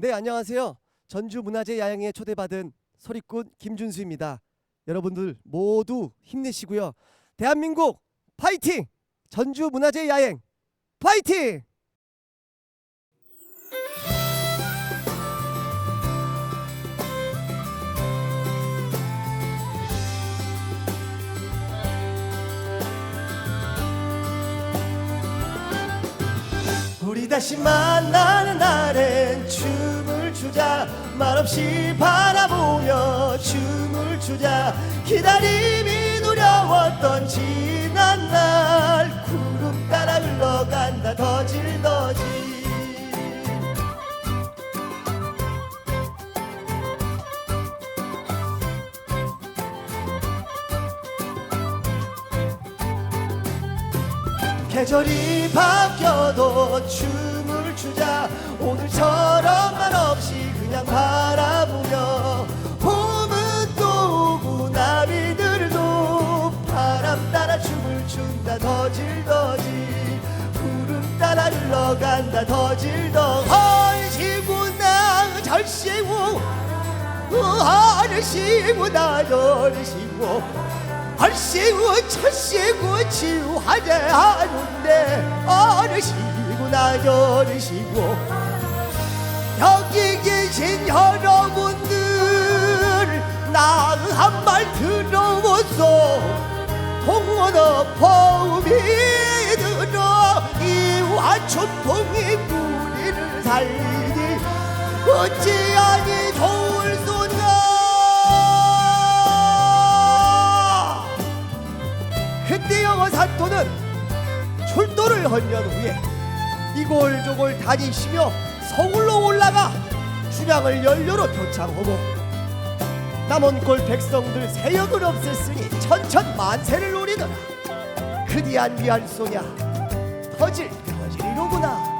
네, 안녕하세요. 전주 문화재 야영에 초대받은 소리꾼 김준수입니다. 여러분들 모두 힘내시고요. 대한민국 파이팅! 전주 문화재 야행 파이팅! 우리 다시 만나는 추자 말없이 바라보며 춤을 추자. 기다림이 두려웠던 지난 날 구름 따라 흘러간다. 더질더질. 계절이 바뀌어도 춤을 추자. 오늘처럼만 없이 그냥 바라보며 봄은 또 오고 나비들도 바람 따라 춤을 춘다. 더질더질 구름 따라 흘러간다. 더질더. 얼씨구나 절씨구 얼씨구나 절씨구 얼씨구 철씨구 치유하게 하는데. 어르시구나 어르시고 한 말 들어보소. 공원어 포음이 들어 이와 춘풍이 우리를 살리니 어찌하니 좋을 소냐 그때 영어 사토는 출도를 헌년 후에 이골저골 다니시며 서울로 올라가 춘향을 연료로 표창하고 꼴 백성들 세역을 없앴으니 천천 만세를 노리더라. 그디안 위한 소냐 터질 터질이로구나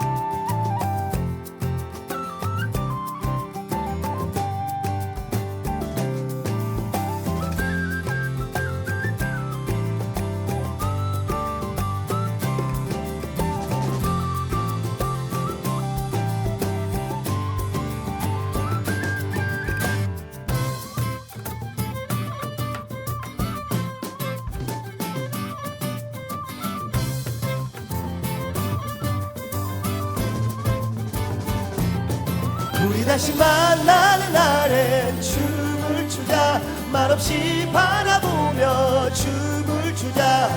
우리 다시 만나는 날엔 춤을 추자. 말없이 바라보며 춤을 추자.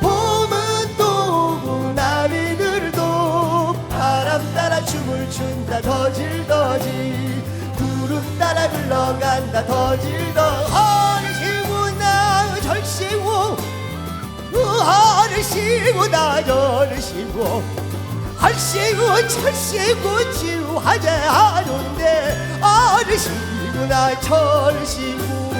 봄은 또 오고 나비들도 바람 따라 춤을 춘다. 더질더질 구름 따라 흘러간다. 더질더. 어르시구나 절시구? 어르시구나 어르시구 할시구 철시구 지우하자 하는데 어르시구나 철시구